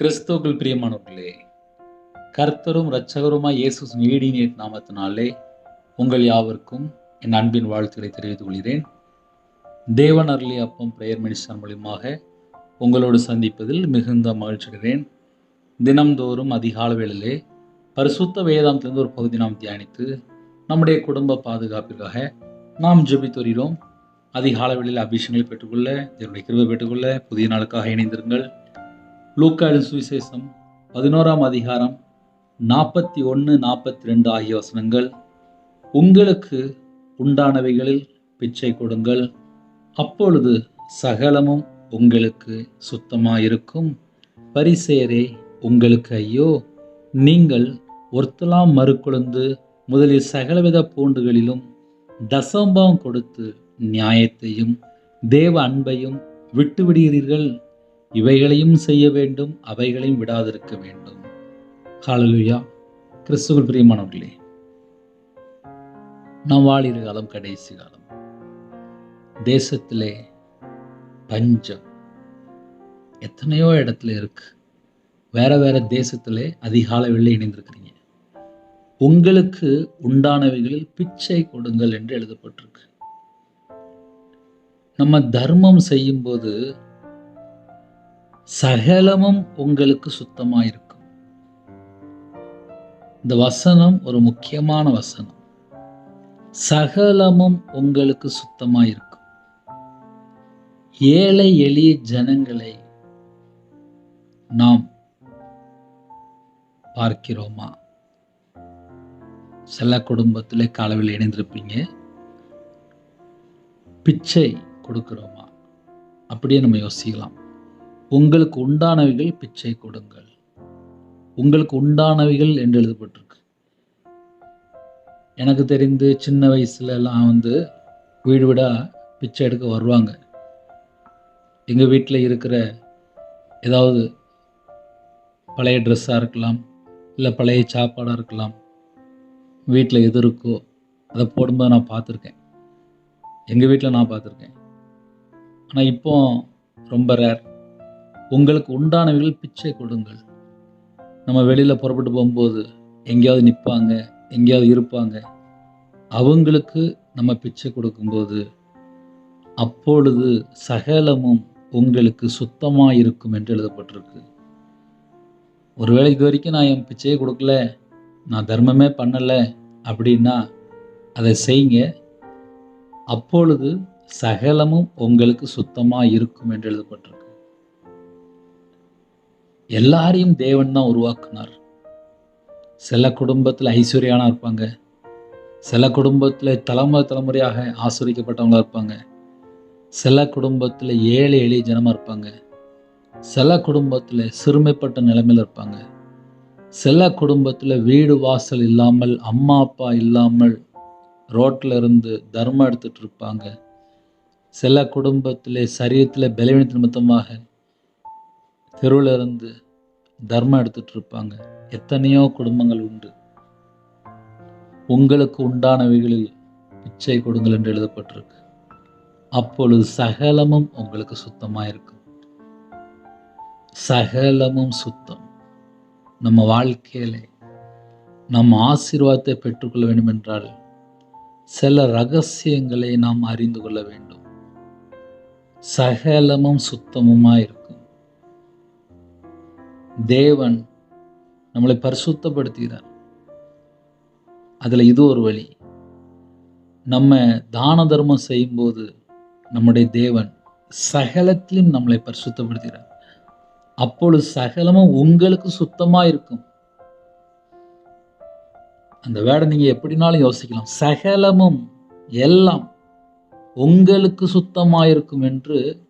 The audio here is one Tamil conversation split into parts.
கிறிஸ்துவுக்குள் பிரியமானவர்களே கர்த்தரும் இரட்சகருமாய் இயேசு நீடினேட் நாமத்தினாலே உங்கள் யாவருக்கும் என் அன்பின் வாழ்த்துக்களை தெரிவித்துக் கொள்கிறேன். தேவன் அருளி அப்பம் பிரேயர் மினிஸ்டர் மூலியமாக உங்களோடு சந்திப்பதில் மிகுந்த மகிழ்ச்சி அடைகிறேன். தினம்தோறும் அதிகால வேளையிலே பரிசுத்த வேதாந்திலிருந்து ஒரு பகுதி நாம் தியானித்து நம்முடைய குடும்ப பாதுகாப்பிற்காக நாம் ஜெபித்து வருகிறோம். அதிகால வேளையில் அபிஷேகங்களை பெற்றுக்கொள்ள என்னுடைய கிருவை பெற்றுக்கொள்ள புதிய நாளுக்காக இணைந்திருங்கள். லூக்காயின் சுவிசேஷம் பதினோராம் அதிகாரம் நாற்பத்தி ஒன்று நாற்பத்தி ரெண்டு ஆகிய வசனங்கள். உங்களுக்கு உண்டானவைகளில் பிச்சை கொடுங்கள். அப்பொழுது சகலமும் உங்களுக்கு சுத்தமாயிருக்கும். பரிசேரே உங்களுக்கு ஐயோ நீங்கள் ஒருத்தலாம் மறுக்கொழுந்து முதலில் சகலவித பூண்டுகளிலும் தசம்பம் கொடுத்து நியாயத்தையும் தேவ அன்பையும் விட்டுவிடுகிறீர்கள். இவைகளையும் செய்ய வேண்டும் அவைகளையும் விடாதிருக்க வேண்டும். காலலுயா கிறிஸ்துவர் பிரியமானவர்களே நாம் வாழிற காலம் கடைசி காலம். தேசத்திலே பஞ்சம் எத்தனையோ இடத்துல இருக்கு. வேற வேற தேசத்திலே அதிக வெள்ளை இணைந்திருக்கிறீங்க. உங்களுக்கு உண்டானவைகளில் பிச்சை கொடுங்கள் என்று எழுதப்பட்டிருக்கு. நம்ம தர்மம் செய்யும்போது சகலமும் உங்களுக்கு சுத்தமாக இருக்கும் இந்த வசனம் ஒரு முக்கியமான வசனம். சகலமும் உங்களுக்கு சுத்தமாக இருக்கும் ஏழை எளிய ஜனங்களை நாம் பார்க்கிறோமா? சில குடும்பத்திலே காலவில் இணைந்திருப்பீங்க பிச்சை கொடுக்குறோமா? அப்படியே நம்ம யோசிக்கலாம். உங்களுக்கு உண்டானவைகள் பிச்சை கொடுங்கள். உங்களுக்கு உண்டானவைகள் என்று எழுதப்பட்டிருக்கு. எனக்கு தெரிந்து சின்ன வயசுல எல்லாம் வந்து வீடு வீடாக பிச்சை எடுக்க வருவாங்க. எங்கள் வீட்டில் இருக்கிற ஏதாவது பழைய ட்ரெஸ்ஸாக இருக்கலாம் இல்லை பழைய சாப்பாடாக இருக்கலாம் வீட்டில் எது இருக்கோ அதை போடும்போது நான் பார்த்துருக்கேன். எங்கள் வீட்டில் நான் பார்த்துருக்கேன். ஆனால் இப்போ ரொம்ப ரேர் உங்களுக்கு உண்டானவைகள் பிச்சை கொடுங்கள். நம்ம வெளியில் புறப்பட்டு போகும்போது எங்கேயாவது நிற்பாங்க எங்கேயாவது இருப்பாங்க. அவங்களுக்கு நம்ம பிச்சை கொடுக்கும்போது அப்பொழுது சகலமும் உங்களுக்கு சுத்தமாக இருக்கும் என்று எழுதப்பட்டிருக்கு. ஒருவேளை இது வரைக்கும் நான் என் பிச்சையே கொடுக்கல நான் தர்மமே பண்ணலை அப்படின்னா அதை செய்யுங்க. அப்பொழுது சகலமும் உங்களுக்கு சுத்தமாக இருக்கும் என்று எழுதப்பட்டிருக்கு. எல்லாரையும் தேவன் தான் உருவாக்குனார். சில குடும்பத்தில் ஐஸ்வர்யானா இருப்பாங்க. சில குடும்பத்தில் தலைமுறை தலைமுறையாக ஆசிரியக்கப்பட்டவங்களாக இருப்பாங்க. சில குடும்பத்தில் ஏழை எளிய ஜனமாக இருப்பாங்க. சில குடும்பத்தில் சிறுமைப்பட்ட நிலைமையில் இருப்பாங்க. சில குடும்பத்தில் வீடு வாசல் இல்லாமல் அம்மா அப்பா இல்லாமல் ரோட்டில் இருந்து தர்மம் எடுத்துகிட்டு இருப்பாங்க. சில குடும்பத்தில் சரீரத்தில் பலவீனத்தின் மொத்தமாக தெருவில் இருந்து தர்மம் எடுத்துட்டு இருப்பாங்க எத்தனையோ குடும்பங்கள் உண்டு. உங்களுக்கு உண்டானவைகளில் பிச்சை கொடுங்கள் என்று எழுதப்பட்டிருக்கு. அப்பொழுது சகலமும் உங்களுக்கு சுத்தமாக இருக்கும் சகலமும் சுத்தம். நம்ம வாழ்க்கையில நம் ஆசீர்வாதத்தை பெற்றுக்கொள்ள வேண்டும் என்றால் சில ரகசியங்களை நாம் அறிந்து கொள்ள வேண்டும். சகலமும் சுத்தமுமாயிருக்கும். தேவன் நம்மளை பரிசுத்தப்படுத்துகிறார். அதில் இது ஒரு வழி. நம்ம தான தர்மம் செய்யும்போது நம்முடைய தேவன் சகலத்திலும் நம்மளை பரிசுத்தப்படுத்துகிறார். அப்பொழுது சகலமும் உங்களுக்கு சுத்தமாக இருக்கும். அந்த வேடை நீங்கள் எப்படினாலும் யோசிக்கலாம். சகலமும் எல்லாம் உங்களுக்கு சுத்தமாக இருக்கும் என்று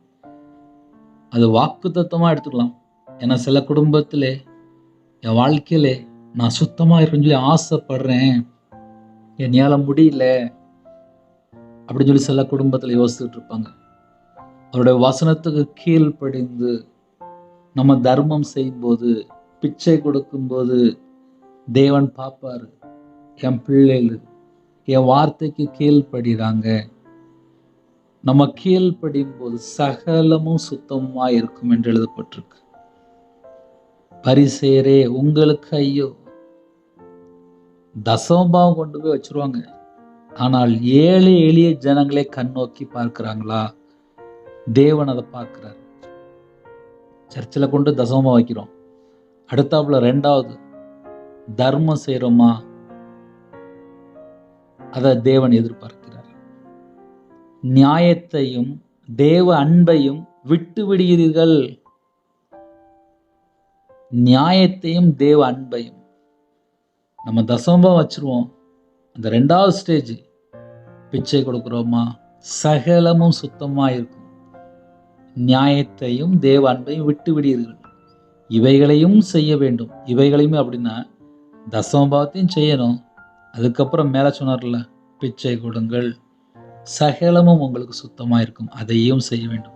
அது வாக்கு தத்துவமாக எடுத்துக்கலாம். ஏன்னா சில குடும்பத்தில் என் வாழ்க்கையில் நான் சுத்தமாக இருக்குன்னு சொல்லி ஆசைப்படுறேன். என்னால் முடியல அப்படின்னு சொல்லி சில குடும்பத்தில் யோசிச்சுட்டு இருப்பாங்க. அவருடைய வசனத்துக்கு கீழ்ப்படிந்து நம்ம தர்மம் செய்யும்போது பிச்சை கொடுக்கும்போது தேவன் பார்ப்பார் என் பிள்ளைகள் என் வார்த்தைக்கு கீழ்ப்படுகிறாங்க நம்ம கீழ்ப்படியும் போது சகலமும் சுத்தமாக இருக்கும் என்று எழுதப்பட்டிருக்கு. பரிசேரே உங்களுக்கு ஐயோ. தசமபாவம் கொண்டு போய் வச்சிருவாங்க. ஆனால் ஏழை எளிய ஜனங்களே கண் நோக்கி பார்க்கிறாங்களா? தேவன் அதை பார்க்கிறார். சர்ச்சில் கொண்டு தசமமாக வைக்கிறோம். அடுத்தாப்புல ரெண்டாவது தர்மம் செய்கிறோமா அதை தேவன் எதிர்பார்க்கிறார். நியாயத்தையும் தேவ அன்பையும் விட்டு விடுகிறீர்கள். நியாயத்தையும் தேவ அன்பையும். நம்ம தசம்பம் வச்சுருவோம். அந்த ரெண்டாவது ஸ்டேஜ் பிச்சை கொடுக்குறோமா? சகலமும் சுத்தமாக இருக்கும் நியாயத்தையும் தேவ அன்பையும் விட்டு விடுகிறீர்கள் இவைகளையும் செய்ய வேண்டும். இவைகளையுமே அப்படின்னா தசமபாவத்தையும் செய்யணும். அதுக்கப்புறம் மேலே சொன்னார்ல பிச்சை கொடுங்கள். சகலமும் உங்களுக்கு சுத்தமாக இருக்கும் அதையும் செய்ய வேண்டும்.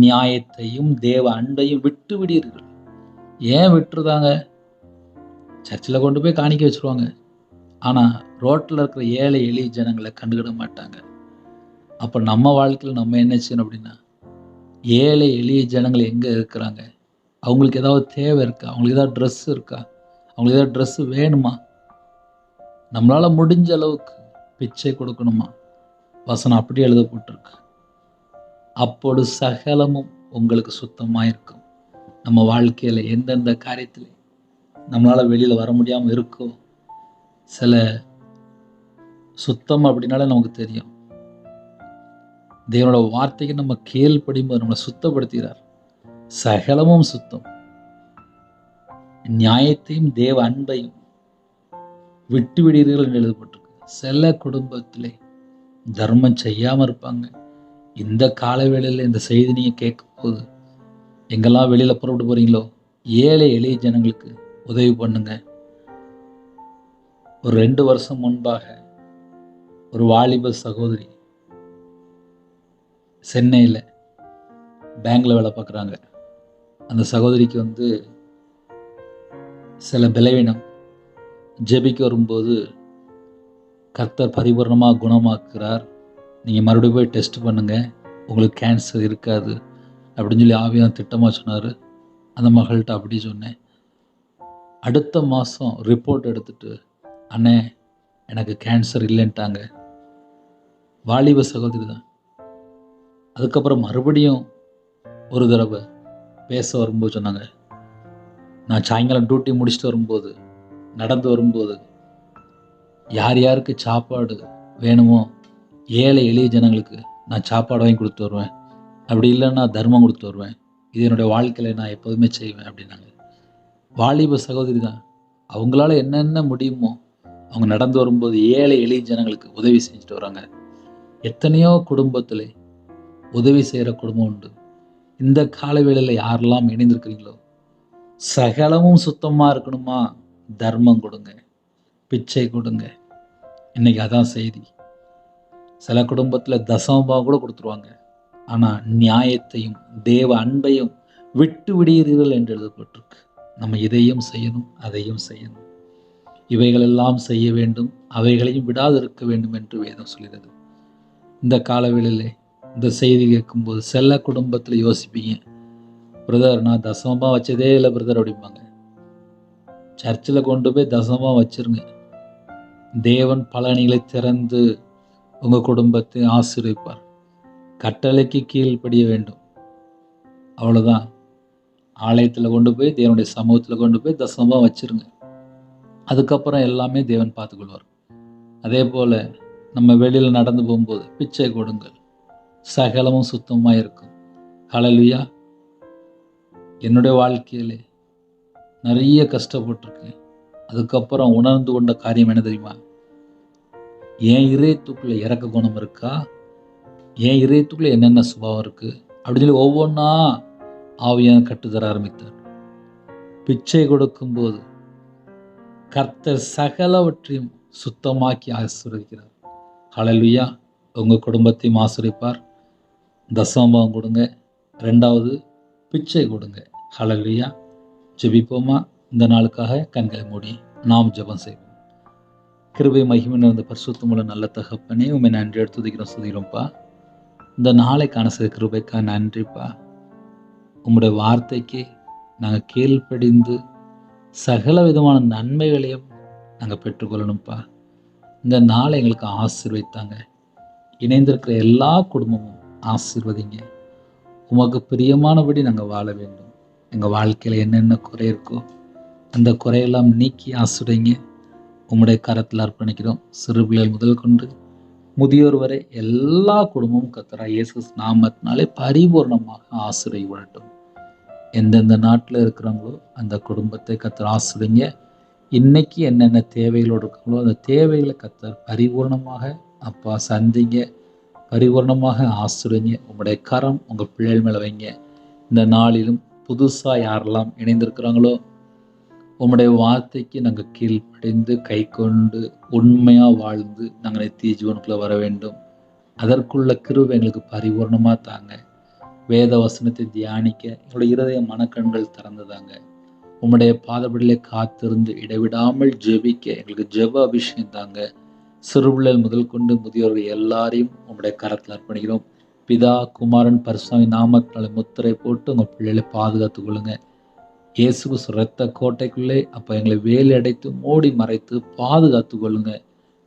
நியாயத்தையும் தேவ அன்பையும் விட்டு விடுவீர்கள். ஏன் விட்டுருதாங்க? சர்ச்சில் கொண்டு போய் காணிக்க வச்சுருவாங்க. ஆனால் ரோட்டில் இருக்கிற ஏழை எளிய ஜனங்களை கண்டுக்கிட மாட்டாங்க. அப்போ நம்ம வாழ்க்கையில் நம்ம என்ன செய்யணும் அப்படின்னா ஏழை எளிய ஜனங்கள் எங்கே இருக்கிறாங்க? அவங்களுக்கு ஏதாவது தேவை இருக்கா? அவங்களுக்கு ஏதாவது ட்ரெஸ் இருக்கா? அவங்களுக்கு ஏதாவது ட்ரெஸ்ஸு வேணுமா? நம்மளால் முடிஞ்ச அளவுக்கு பிச்சை கொடுக்கணுமா? வசனம் அப்படி எழுதப்பட்டிருக்கு. அப்பொழுது சகலமும் உங்களுக்கு சுத்தமாக இருக்கும் நம்ம வாழ்க்கையில் எந்தெந்த காரியத்தில் நம்மளால் வெளியில் வர முடியாமல் இருக்கோ சில சுத்தம் அப்படின்னாலே நமக்கு தெரியும். தேவனோட வார்த்தைக்கு நம்ம கேள்படியும்போது நம்மளை சுத்தப்படுத்துகிறார். சகலமும் சுத்தம். நியாயத்தையும் தேவ அன்பையும் விட்டு விடுகிறீர்கள் என்று எழுதப்பட்டிருக்கு சில குடும்பத்திலே தர்மம் செய்யாமல் இருப்பாங்க. இந்த காலவேளையில் இந்த செய்தி நீங்கள் கேட்கும்போது எங்கெல்லாம் வெளியில் புறப்பட்டு போகிறீங்களோ ஏழை எளிய ஜனங்களுக்கு உதவி பண்ணுங்க. ஒரு ரெண்டு வருஷம் முன்பாக ஒரு வாலிப சகோதரி சென்னையில் பேங்கில் வேலை பார்க்குறாங்க. அந்த சகோதரிக்கு வந்து சில பலவீனம். ஜெபிக்க வரும்போது கர்த்தர் பரிபூர்ணமாக குணமாக்குறார். நீங்கள் மறுபடியும் போய் டெஸ்ட் பண்ணுங்கள் உங்களுக்கு கேன்சர் இருக்காது. அப்படின்னு சொல்லி ஆவியான் திட்டமாக சொன்னார். அந்த மகள்கிட்ட அப்படி சொன்னேன். அடுத்த மாதம் ரிப்போர்ட் எடுத்துட்டு அண்ணே எனக்கு கேன்சர் இல்லைன்ட்டாங்க. வாலிப சகோதரி தான். அதுக்கப்புறம் மறுபடியும் ஒரு தடவை பேச வரும்போது சொன்னாங்க. நான் சாயங்காலம் டியூட்டி முடிச்சுட்டு வரும்போது நடந்து வரும்போது யார் யாருக்கு சாப்பாடு வேணுமோ ஏழை எளிய ஜனங்களுக்கு நான் சாப்பாடு வாங்கி கொடுத்து வருவேன். அப்படி இல்லைன்னா தர்மம் கொடுத்து வருவேன். இது என்னுடைய வாழ்க்கையில் நான் எப்போதுமே செய்வேன் அப்படின்னாங்க. வாலிப சகோதரி தான் அவங்களால என்னென்ன முடியுமோ அவங்க நடந்து வரும்போது ஏழை எளிய ஜனங்களுக்கு உதவி செஞ்சுட்டு வராங்க. எத்தனையோ குடும்பத்தில் உதவி செய்கிற குடும்பம் உண்டு. இந்த காலவேளையில் யாரெல்லாம் இணைந்திருக்கிறீங்களோ சகலமும் சுத்தமாக இருக்கணுமா? தர்மம் கொடுங்க. பிச்சை கொடுங்க. இன்னைக்கு அதான் செய்தி. சில குடும்பத்தில் தசமபாவம் கூட கொடுத்துருவாங்க. ஆனால் நியாயத்தையும் தேவ அன்பையும் விட்டு விடுகிறீர்கள் என்று எழுதப்பட்டிருக்கு. நம்ம இதையும் செய்யணும் அதையும் செய்யணும். இவைகளெல்லாம் செய்ய வேண்டும் அவைகளையும் விடாது இருக்க வேண்டும் என்று வேதம் சொல்கிறது. இந்த காலவேளையில் இந்த செய்தி கேட்கும்போது செல்ல குடும்பத்தில் யோசிப்பீங்க. பிரதர் நான் தசமமாக வச்சதே இல்லை பிரதர் அப்படிம்பாங்க. சர்ச்சில் கொண்டு போய் தசமமாக வச்சிருங்க. தேவன் பலனிகளை திறந்து உங்கள் குடும்பத்தை ஆசீர்விப்பார் கட்டளைக்கு கீழ்ப்படிய வேண்டும். அவ்வளோதான் ஆலயத்தில் கொண்டு போய் தேவனுடைய சமூகத்தில் கொண்டு போய் தசமமாக வச்சிருங்க. அதுக்கப்புறம் எல்லாமே தேவன் பார்த்துக்கொள்வார். அதே போல் நம்ம வெளியில் நடந்து போகும்போது பிச்சை கொடுங்கள். சகலமும் சுத்தமாக இருக்கும். ஹalleluya என்னுடைய வாழ்க்கையிலே நிறைய கஷ்டப்பட்டிருக்கேன். அதுக்கப்புறம் உணர்ந்து கொண்ட காரியம் என்ன தெரியுமா? என் இதயத்துக்குள்ளே இறக்க குணம் இருக்கா? என் இதயத்துக்குள்ளே என்னென்ன சுபாவம் இருக்குது அப்படின்னு சொல்லி ஒவ்வொன்றா ஆவியான கட்டுத்தர ஆரம்பித்தார். பிச்சை கொடுக்கும்போது கர்த்தர் சகலவற்றையும் சுத்தமாக்கி ஆசீர்வதிக்கிறார். ஹalleluya. உங்கள் குடும்பத்தையும் ஆசிரிப்பார் தசம்பவம் கொடுங்க. ரெண்டாவது பிச்சை கொடுங்க. ஹalleluya. ஜெபிப்போமா? இந்த நாளுக்காக கண்களை மூடி நாம் ஜெபம் செய்வோம். கிருபை மகிமை நிறைந்த பரிசுத்தமுள்ள நல்ல தகப்பனே உண்மை நன்றி எடுத்து துதிக்கிறோம் சுதிக்கிறோம்ப்பா இந்த நாளை சிறு கிருபைக்கா நன்றிப்பா உம்முடைய வார்த்தைக்கு நாங்கள் கீழ்ப்படிந்து சகல விதமான நன்மைகளையும் நாங்கள் பெற்றுக்கொள்ளணும்ப்பா. இந்த நாளை எங்களுக்கு ஆசீர்வைத்தாங்க இணைந்திருக்கிற எல்லா குடும்பமும் ஆசீர்வதிங்க. உமக்கு பிரியமானபடி நாங்கள் வாழ வேண்டும். எங்கள் வாழ்க்கையில் என்னென்ன குறை இருக்கோ அந்த குறையெல்லாம் நீக்கி ஆசிரியங்க உம்முடைய கரத்தில் அர்ப்பணிக்கிறோம். சிறு பிள்ளைகள் முதல் கொண்டு முதியோர் வரை எல்லா குடும்பமும் கத்தரா இயேசு நாமத்தினாலே பரிபூர்ணமாக ஆசிரியை விடட்டும் எந்தெந்த நாட்டில் இருக்கிறாங்களோ அந்த குடும்பத்தை கத்தர் ஆசிரியங்க இன்னைக்கு என்னென்ன தேவைகளோடு இருக்காங்களோ அந்த தேவைகளை கத்தர் பரிபூர்ணமாக அப்பா சந்திங்க. பரிபூர்ணமாக ஆசிரியங்க உங்களுடைய கரம் உங்கள் பிள்ளைகள் மேலே வைங்க. இந்த நாளிலும் புதுசாக யாரெல்லாம் இணைந்திருக்கிறாங்களோ உம்முடைய வார்த்தைக்கு நாங்கள் கீழ்ப்படைந்து கை கொண்டு உண்மையாக வாழ்ந்து நாங்கள் நித்திய ஜீவனுக்குள்ளே வர வேண்டும். அதற்குள்ள கிருவை எங்களுக்கு பரிபூர்ணமாக தாங்க. வேத வசனத்தை தியானிக்க எங்களுடைய இருதய மனக்கண்கள் திறந்ததாங்க உம்முடைய பாதப்படியிலே காத்திருந்து இடைவிடாமல் ஜெபிக்க எங்களுக்கு ஜெப அபிஷேகம் தாங்க. சிறுபிள்ளல் முதல் கொண்டு முதியோர்கள் எல்லாரையும் உங்களுடைய கரத்தில் அர்ப்பணிக்கிறோம். பிதா குமாரன் பரிசுவாமி நாமத்தினால முத்திரை போட்டு உங்கள் பிள்ளைகளை பாதுகாத்துக் கொள்ளுங்கள் இயேசு இரத்த கோட்டைக்குள்ளே அப்போ எங்களை வேலி அடைத்து மூடி மறைத்து பாதுகாத்து கொள்ளுங்க.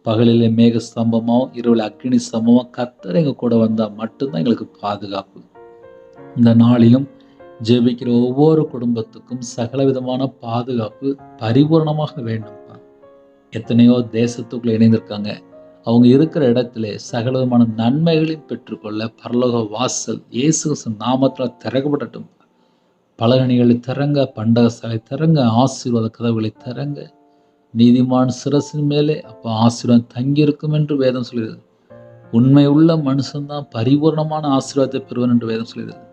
பகலிலே மேக ஸ்தம்பமோ இரவில் அக்னி ஸ்தம்பமோ கத்தர் எங்கள் கூட வந்தால் மட்டும்தான் எங்களுக்கு பாதுகாப்பு. இந்த நாளிலும் ஜெபிக்கிற ஒவ்வொரு குடும்பத்துக்கும் சகல விதமான பாதுகாப்பு பரிபூர்ணமாக வேண்டும்ப்பா. எத்தனையோ தேசத்துக்குள்ளே இணைந்திருக்காங்க. அவங்க இருக்கிற இடத்துல சகல விதமான நன்மைகளையும் பெற்றுக்கொள்ள பரலோக வாசல் இயேசு நாமத்தில் திறக்கப்படட்டும். பலகணிகளை திறங்க பண்டகசாலை தரங்க திறங்க ஆசீர்வாத கதவுகளை திறங்க நீதிமான் சிரசின் மேலே அப்போ ஆசீர்வாதம் தங்கியிருக்கும் என்று வேதம் சொல்கிறது. உண்மை உள்ள மனுஷன்தான் பரிபூர்ணமான ஆசீர்வாதத்தை பெறுவன் என்று வேதம் சொல்கிறது.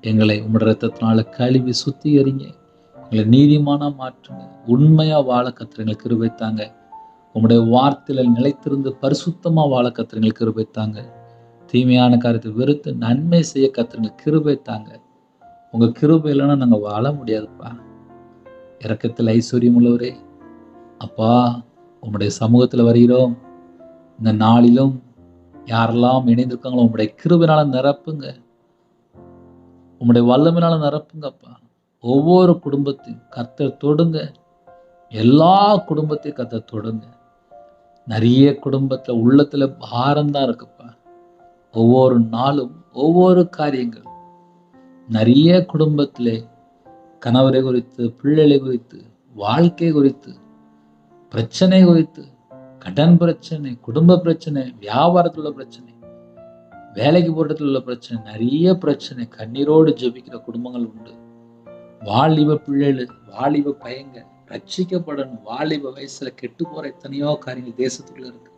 எங்களை உங்களோட ரத்தத்தினால கழுவி சுத்திகரிங்க. எங்களை நீதிமானா மாற்றுங்க. உண்மையாக வாழ கத்துறங்களை கிருபைத்தாங்க உங்களுடைய வார்த்தையில் நிலைத்திருந்து பரிசுத்தமாக வாழ கத்துறங்களை கிருபைத்தாங்க தீமையான காரியத்தை வெறுத்து நன்மை செய்ய கத்துறங்களை கிருபைத்தாங்க உங்க கிருபை இல்லைன்னா நாங்கள் வாழ முடியாதுப்பா. இறக்கத்தில் ஐஸ்வர்யம் உள்ளவரே அப்பா உங்களுடைய சமூகத்தில் வருகிறோம். இந்த நாளிலும் யாரெல்லாம் இணைந்திருக்காங்களோ உங்களுடைய கிருபினால நிரப்புங்க. உங்களுடைய வல்லமினால நிரப்புங்கப்பா. ஒவ்வொரு குடும்பத்தையும் கர்த்தர் தொடுங்க. எல்லா குடும்பத்தையும் கர்த்தர் தொடுங்க. நிறைய குடும்பத்தில் உள்ளத்தில் பாரம்தான் இருக்குப்பா. ஒவ்வொரு நாளும் ஒவ்வொரு காரியங்கள். நிறைய குடும்பத்திலே கணவரை குறித்து பிள்ளைகளை குறித்து வாழ்க்கை குறித்து பிரச்சனை குறித்து கடன் பிரச்சனை குடும்ப பிரச்சனை வியாபாரத்தில் உள்ள பிரச்சனை வேலைக்கு போடுறதுல உள்ள பிரச்சனை நிறைய பிரச்சனை கண்ணீரோடு ஜெபிக்கிற குடும்பங்கள் உண்டு. வாலிப பிள்ளைகள் வாலிப பையங்க ரட்சிக்கப்படணும். வாலிப வயசுல கெட்டு போற எத்தனையோ காரியங்கள் தேசத்துக்குள்ள இருக்கு.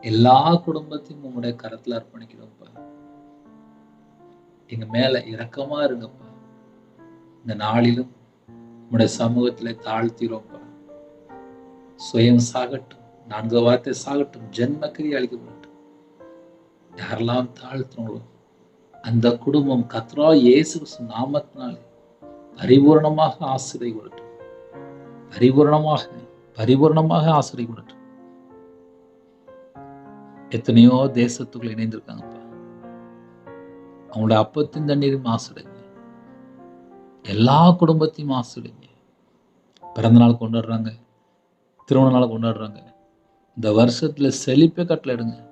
எல்லா குடும்பத்தையும் உங்களுடைய கரத்துல அர்ப்பணிக்கிறோம்ப்பா எங்க மேல இரக்கமா இருங்கப்பா. இந்த நாளிலும் உங்களுடைய சமூகத்துல தாழ்த்திரோம்ப்பா சுயம் சாகட்டும். நான்கு வார்த்தை சாகட்டும். ஜென்மக்கிரி அளிக்கப்படட்டும் யாரெல்லாம் தாழ்த்தினோங்களோ அந்த குடும்பம் கத்ரா இயேசு கிறிஸ்து நாமத்தினாலே பரிபூர்ணமாக ஆசிரியை கொள்ளட்டும் பரிபூர்ணமாக பரிபூர்ணமாக ஆசிரியை கொள்ளட்டும் எத்தனையோ தேசத்துக்குள் இணைந்திருக்காங்க அவங்களோட அப்பத்தின் தண்ணீரும் ஆசிடுங்க எல்லா குடும்பத்தையும் மாசுடுங்க. பிறந்த நாள் கொண்டாடுறாங்க. திருமண நாள் கொண்டாடுறாங்க. இந்த வருஷத்துல செழிப்பை கட்டளையிடுங்க.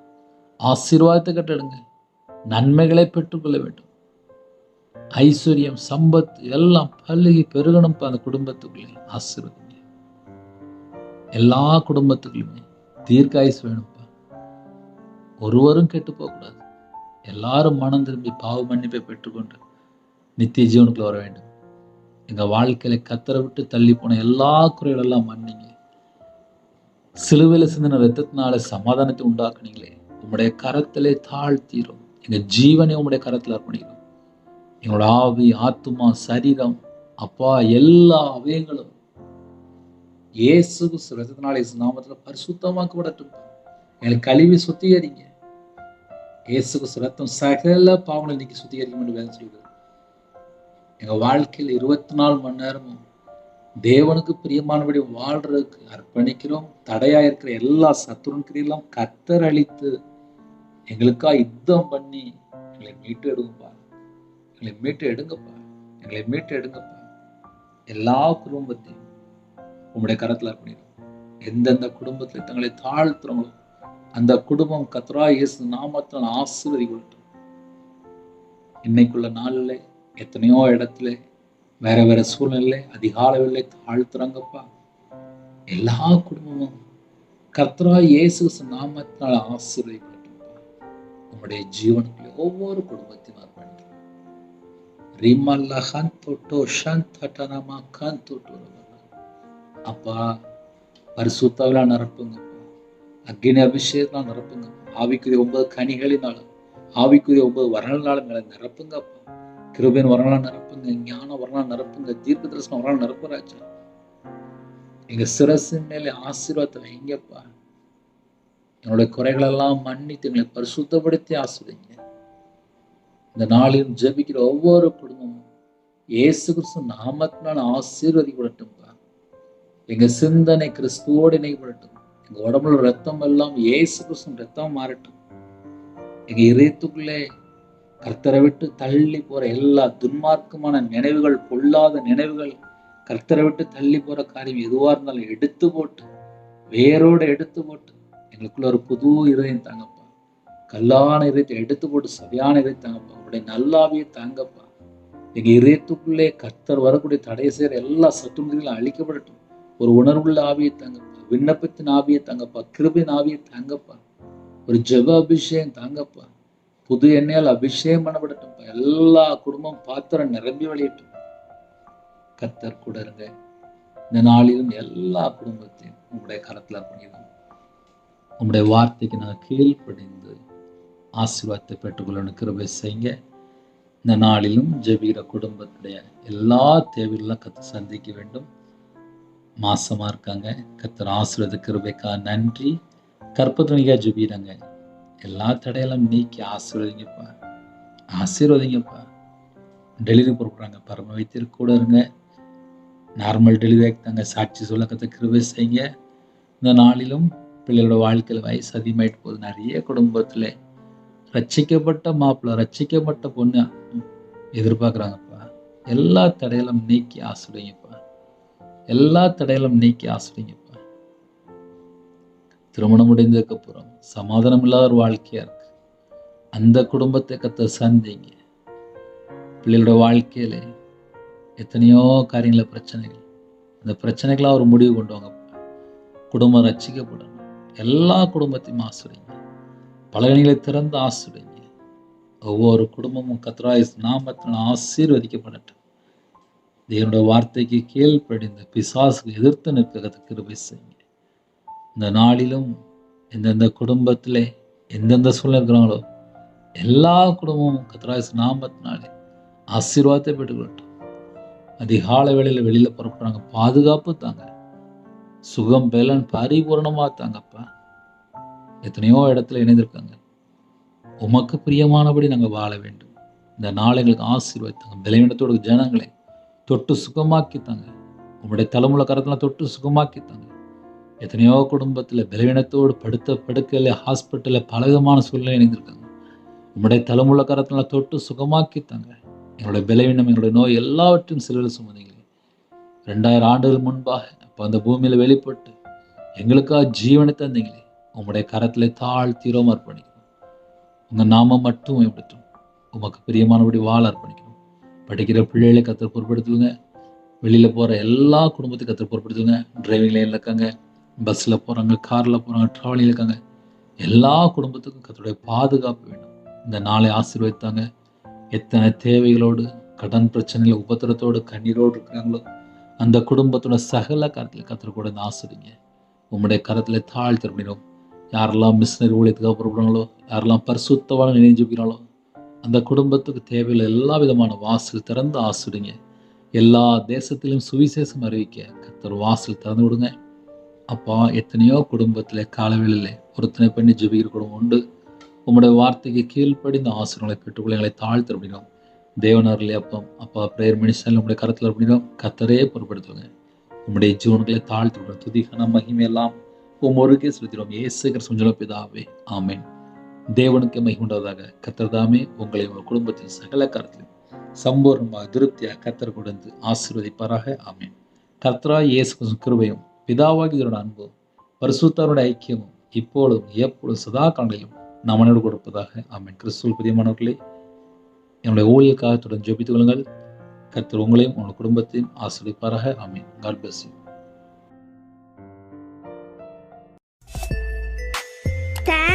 ஆசீர்வாதத்தை கட்டளையிடுங்க. நன்மைகளை பெற்றுக்கொள்ள வேண்டும். ஐஸ்வர்யம் சம்பத் எல்லாம் பல்லுகி பெருகணும்ப்பா அந்த குடும்பத்துக்குள்ளே. ஆசீர்வதிங்க. எல்லா குடும்பத்துக்குள்ளுமே தீர்க்காயுசு வேணும்ப்பா. ஒருவரும் கெட்டு போகக்கூடாது. எல்லாரும் மனம் திரும்பி பாவ மன்னிப்பை பெற்றுக்கொண்டு நித்திய ஜீவனுக்குள்ள வர வேண்டும். எங்க வாழ்க்கையில கத்தரை விட்டு தள்ளி போன எல்லா குறைகளெல்லாம் மன்னிங்க. சிலுவையில் சிந்தின ரத்தத்தினால சமாதானத்தை உண்டாக்குனீங்களே. உங்களுடைய கரத்திலே தாழ்த்தீரும். எங்க ஜீவனை உங்களுடைய கரத்தில் அர்ப்பணிக்கிறோம். எங்களோட ஆவி ஆத்துமா சரீரம் அப்பா எல்லா அவயங்களும் இயேசு ரத்தத்தினாலே நாமத்தில் நாமத்துல பரிசுத்தமாக்கப்படட்டும். எங்களுக்கு கழுவி சுத்திகரிங்க. இயேசுக்கு சுரத்தம் ரத்தம் சகல பாவங்களை நீக்கி சுத்திகரிக்கும் என்று வேதம் சொல்கிறது. எங்க வாழ்க்கையில் இருபத்தி நாலு மணி நேரமும் தேவனுக்கு பிரியமானபடி வாழ்றதுக்கு அர்ப்பணிக்கிறோம். தடையா இருக்கிற எல்லா சத்துருன் கிரியெல்லாம் கத்தர் அழித்து எங்களுக்கா யுத்தம் பண்ணி எங்களை மீட்டு எடுங்கப்பா. எங்களை மீட்டு எடுங்கப்பா. எங்களை மீட்டு எடுங்கப்பா. எல்லா குடும்பத்தையும் உங்களுடைய கரத்தில் அர்ப்பணிக்கிறோம். எந்தெந்த குடும்பத்தில் தங்களை தாழ்த்துறவங்களோ அந்த குடும்பம் கத்ரா இயேசு நாமத்தில் ஆசீர்வதி கொள்ளட்டும் இன்னைக்குள்ள நாளில் எத்தனையோ இடத்துல வேற வேற சூழ்நிலை அதிகாலவில்லை தாழ்த்துறாங்கப்பா. எல்லா குடும்பமும் கத்ரா இயேசு நாமத்தினால் ஆசீர்வதி கொள்ளட்டும்ப்பா உங்களுடைய ஒவ்வொரு குடும்பத்தையும் அர்ப்பணிக்கிறோம். அப்பா பரிசுத்தாவிலாம் நிரப்புங்க அக்னி அபிஷேகத்தால் நிரப்புங்க. ஆவிக்குரிய ஒன்பது கனிகளினாலும் ஆவிக்குரிய ஒன்பது வரலாலும் நிரப்புங்கப்பா கிருபின் வரலாம் நிரப்புங்க ஞான வரலாம் நிரப்புங்க தீர்க்க தரிசனம் வரலாம் நிரப்புறாச்சா எங்க சிரசின் மேலே ஆசீர்வாதத்தை வைங்கப்பா என்னுடைய குறைகளெல்லாம் மன்னித்து எங்களை பரிசுத்தப்படுத்தி ஆசிரியங்க இந்த நாளிலும் ஜெபிக்கிற ஒவ்வொரு குடும்பமும் இயேசு கிறிஸ்து நாமத்தினால் ஆசீர்வதிக்கப்படட்டும்பா எங்க சிந்தனை கிறிஸ்துவோடு இணைக்கப்படட்டும். எங்க உடம்புல ரத்தம் எல்லாம் இயேசு கிறிஸ்து ரத்தம் மாறட்டும். எங்க இதயத்துக்குள்ளே கர்த்தரை விட்டு தள்ளி போற எல்லா துன்மார்க்கமான நினைவுகள் பொல்லாத நினைவுகள் கர்த்தரை விட்டு தள்ளி போற காரியம் எதுவா இருந்தாலும் எடுத்து போட்டு வேரோடு எடுத்து போட்டு எங்களுக்குள்ள ஒரு புது இதயம் தாங்கப்பா. கல்லான இதயத்தை எடுத்து போட்டு சரியான இதயம் தாங்கப்பா. உடைய நல்லாவியை தாங்கப்பா. எங்க இதயத்துக்குள்ளே கர்த்தர் வரக்கூடிய தடை செய்கிற எல்லா சத்துருதிகளும் அழிக்கப்படட்டும். ஒரு உணர்வுள்ள ஆவியை தாங்கப்பா. விண்ணப்பத்தின் ஆவியை தாங்கப்பா கிருபின் ஆவியை தாங்கப்பா ஒரு ஜெப அபிஷேகம் தாங்கப்பா புது எண்ணெயால் அபிஷேகம் பண்ணப்படட்டும்ப்பா எல்லா குடும்பம் பாத்திரம் நிரம்பி வழியட்டும். கத்தர் கூட இருங்க. இந்த நாளிலும் எல்லா குடும்பத்தையும் உங்களுடைய கரத்தில் அர்ப்பணிக்கிறோம். உங்களுடைய வார்த்தைக்கு நாங்கள் கீழ்ப்படிந்து ஆசீர்வாதத்தை பெற்றுக்கொள்ளணும் கிருபை செய்யுங்க. இந்த நாளிலும் ஜெபிக்கிற குடும்பத்துடைய எல்லா தேவைகளும் கத்து சந்திக்க வேண்டும். மாசமாக இருக்காங்க. கத்தர் ஆசீர்வாத கிருபைக்கா நன்றி. கற்பத்துணிக்காக ஜுபிடுறாங்க எல்லா தடையெல்லாம் நீக்கி ஆசீர்வதிங்கப்பா. ஆசீர்வதிங்கப்பா. டெலிவரி பொறுப்புறாங்க பரம வைத்தியர் கூட இருங்க. நார்மல் டெலிவரி ஆகிட்டாங்க சாட்சி சொல்ல கற்று கிருபை செய்யுங்க. இந்த நாளிலும் பிள்ளைகளோட வாழ்க்கையில் வயசு அதிகமாயிட்டு போகுது. நிறைய குடும்பத்தில் ரட்சிக்கப்பட்ட மாப்பிள்ளை ரட்சிக்கப்பட்ட பொண்ணு எதிர்பார்க்குறாங்கப்பா. எல்லா தடையெல்லாம் நீக்கி ஆசிரியங்கப்பா எல்லா தடையிலும் நீக்கி ஆசிரியங்கப்பா திருமணம் முடிந்ததுக்கு அப்புறம் சமாதானம் இல்லாத ஒரு வாழ்க்கையா இருக்கு. அந்த குடும்பத்தை கத்த சந்திங்க. பிள்ளைகளோட வாழ்க்கையில எத்தனையோ காரியங்களில் பிரச்சனைகள். அந்த பிரச்சனைகளாக ஒரு முடிவு கொண்டு வாங்க குடும்பம் ரசிக்கப்படணும். எல்லா குடும்பத்தையும் ஆசிரியங்க பலகணிகளை திறந்து ஆசிரியங்க ஒவ்வொரு குடும்பமும் கத்ராய் நாமத்தினால் ஆசீர்வதிக்கப்படட்டும். தேவனுடைய வார்த்தைக்கு கீழ்ப்படிந்த பிசாசுக்கு எதிர்த்து நிற்க கிருபை செய்யுங்க. இந்த நாளிலும் எந்தெந்த குடும்பத்தில் எந்தெந்த சூழ்நிலை இருக்கிறாங்களோ எல்லா குடும்பமும் கத்ராய் நாமத்தினாலே ஆசீர்வாதத்தை பெற்றுக்கொள்ளட்டும். அதிகால வேளையில் வெளியில் புறப்படுறாங்க பாதுகாப்பு தாங்க. சுகம் பலன் பரிபூர்ணமாக தாங்கப்பா. எத்தனையோ இடத்துல இணைந்திருக்காங்க. உமக்கு பிரியமானபடி நாங்கள் வாழ வேண்டும். இந்த நாள் எங்களுக்கு ஆசீர்வதித்தாங்க பலவீனத்தோட ஜனங்களை தொட்டு சுகமாக்கித்தாங்க. உங்களுடைய தலைமுறை கரத்தில் தொட்டு சுகமாக்கித்தாங்க. எத்தனையோ குடும்பத்தில் பலவீனத்தோடு படுத்த படுக்கையில் ஹாஸ்பிட்டலில் பலவிதமான சூழ்நிலை இணைந்திருக்காங்க. உங்களுடைய தலைமுறை கரத்தில் தொட்டு சுகமாக்கித்தாங்க. எங்களுடைய பலவீனம் எங்களுடைய நோய் எல்லாவற்றையும் சிலர் சுமந்தீங்களே. ரெண்டாயிரம் ஆண்டுகள் முன்பாக அப்போ அந்த பூமியில் வெளிப்பட்டு எங்களுக்காக ஜீவனை தந்தீங்களே. உங்களுடைய கரத்தில் தாழ்த்தீரோம் அர்ப்பணிக்கிறோம். உங்கள் நாமம் மட்டும் மேம்படுத்தும் உமக்கு பிரியமானபடி வாழ அர்ப்பணிக்கணும் படிக்கிற பிள்ளைகளை கற்று பொறுப்படுத்துங்க வெளியில் போகிற எல்லா குடும்பத்தையும் கற்று பொறுப்படுத்துங்க டிரைவிங் லைனில் இருக்காங்க பஸ்ஸில் போகிறாங்க காரில் போகிறாங்க ட்ராவலிங்கில் இருக்காங்க. எல்லா குடும்பத்துக்கும் கத்தருடைய பாதுகாப்பு வேணும். இந்த நாளை ஆசீர்வதித்தாங்க. எத்தனை தேவைகளோடு கடன் பிரச்சனைகள் உபத்திரத்தோடு கண்ணீரோடு இருக்கிறாங்களோ அந்த குடும்பத்தோட சகல கரத்தில் கத்தர் கூட ஆசிரிங்க. உங்களுடைய கரத்தில் தாழ்த்தி யாரெல்லாம் மிஷினரி ஊழியத்துக்காக புறப்படுறாங்களோ? யாரெல்லாம் பரிசுத்தவான நினைஞ்சுக்கிறாங்களோ அந்த குடும்பத்துக்கு தேவையில்லை. எல்லா விதமான வாசல் திறந்து ஆசிடுங்க எல்லா தேசத்திலும் சுவிசேஷம் அறிவிக்க கத்தர் வாசல் திறந்து விடுங்க. அப்பா எத்தனையோ குடும்பத்தில் காலவேளையில் ஒருத்தனை பண்ணி ஜெபிக்கிற குடும்பம் உண்டு. உங்களுடைய வார்த்தைக்கு கீழ்ப்படி இந்த ஆசிரியர்களை பெற்றுக்கொள்ள எங்களை தாழ்த்து அப்படினோம் தேவனாரிலே அப்பம் அப்பா பிரேயர் மினிஸ்டர் உங்களுடைய கருத்தில் அப்படினோம் கத்தரே பொருட்படுத்துவங்க உங்களுடைய ஜீவன்களை தாழ்த்து விடுறோம் துதிகன மகிமையெல்லாம் உம் ஒருக்கே செலுத்திடும் ஏசுகர் சுஞ்சலப்பிதாவே ஆமேன். தேவனுக்கு மகிமுண்டதாக கத்தர்தாமே உங்களை உங்கள் குடும்பத்தின் சகல கருத்திலும் சம்பூர்ணமாக திருப்தியாக கத்தர் கொடுத்து ஆசீர்வதிப்பாராக. ஆமேன். கர்த்தரா இயேசு கிருபையும் பிதாவாகியோட அன்பும் பரிசுத்தரோட ஐக்கியமும் இப்பொழுதும் எப்பொழுதும் சதா காலையும் நம்மனோடு கொடுப்பதாக ஆமேன். கிறிஸ்துவ பிரியமானவர்களே என்னுடைய ஊழியக்காக தொடர்ந்து ஜெபித்துக் கொள்ளுங்கள். கர்த்தர் உங்களையும் உங்கள் குடும்பத்தையும் ஆசீர்வதிப்பாராக. Amen. God bless you